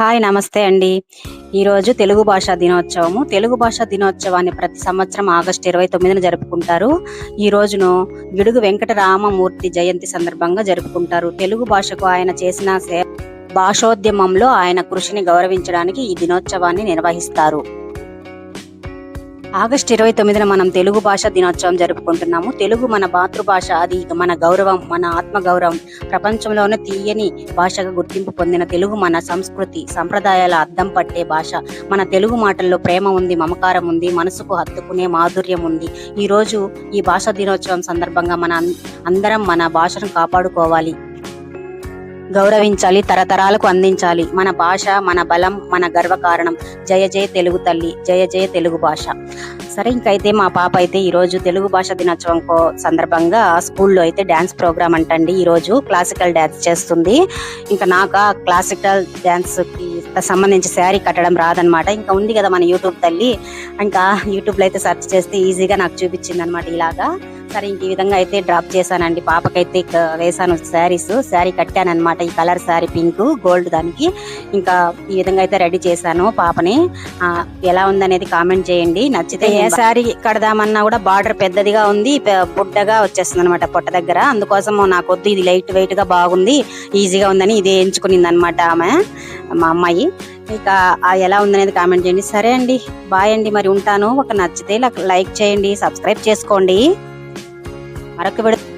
Hi నమస్తే అండి. ఈరోజు తెలుగు భాషా దినోత్సవము. తెలుగు భాషా దినోత్సవాన్ని ప్రతి సంవత్సరం ఆగస్టు ఇరవై తొమ్మిదిన జరుపుకుంటారు. ఈ రోజును గిడుగు వెంకటరామమూర్తి జయంతి సందర్భంగా జరుపుకుంటారు. తెలుగు భాషకు ఆయన చేసిన సే భాషోద్యమంలో ఆయన కృషిని గౌరవించడానికి ఈ దినోత్సవాన్ని నిర్వహిస్తారు. ఆగస్టు ఇరవై తొమ్మిదిన మనం తెలుగు భాష దినోత్సవం జరుపుకుంటున్నాము. తెలుగు మన మాతృభాష అది మన గౌరవం మన ఆత్మ గౌరవం ప్రపంచంలోనే తీయని భాషగా గుర్తింపు పొందిన తెలుగు మన సంస్కృతి సంప్రదాయాల అద్దం పట్టే భాష. మన తెలుగు మాటల్లో ప్రేమ ఉంది మమకారం ఉంది మనసుకు హత్తుకునే మాధుర్యం ఉంది. ఈరోజు ఈ భాషా దినోత్సవం సందర్భంగా మన అందరం మన భాషను కాపాడుకోవాలి. గౌరవించాలి తరతరాలకు అందించాలి. మన భాష మన బలం మన గర్వకారణం జయ జయ తెలుగు తల్లి జయ జయ తెలుగు భాష. సరే ఇంకైతే మా పాప అయితే ఈరోజు తెలుగు భాష దినోత్సవం కో- సందర్భంగా స్కూల్లో అయితే డ్యాన్స్ ప్రోగ్రామ్ అంటండి. ఈరోజు క్లాసికల్ డ్యాన్స్ చేస్తుంది. ఇంకా నాకు ఆ క్లాసికల్ డ్యాన్స్కి సంబంధించి శారీ కట్టడం రాదనమాట. ఇంకా ఉంది కదా మన యూట్యూబ్ తల్లి. ఇంకా యూట్యూబ్లో అయితే సెర్చ్ చేస్తే ఈజీగా నాకు చూపించింది అనమాట ఇలాగా. సరే ఇంక ఈ విధంగా అయితే డ్రాప్ చేశానండి. పాపకైతే వేసాను శారీస్. శారీ కట్టాను అనమాట ఈ కలర్ శారీ పింక్ గోల్డ్ దానికి. ఇంకా ఈ విధంగా అయితే రెడీ చేశాను పాపని. ఎలా ఉందనేది కామెంట్ చేయండి. నచ్చితే ఏ శారీ కడదామన్నా కూడా బార్డర్ పెద్దదిగా ఉంది. బుడ్డగా వచ్చేస్తుంది అనమాట పొట్ట దగ్గర. అందుకోసం నాకు వద్దు ఇది లైట్ వెయిట్గా బాగుంది. ఈజీగా ఉందని ఇదే ఎంచుకునింది అనమాట ఆమె మా అమ్మాయి. ఇక ఆ ఎలా ఉందనేది కామెంట్ చేయండి. సరే అండి. బాయ్ అండి. మరి ఉంటాను. ఒక నచ్చితే లైక్ చేయండి. సబ్స్క్రైబ్ చేసుకోండి. मरकर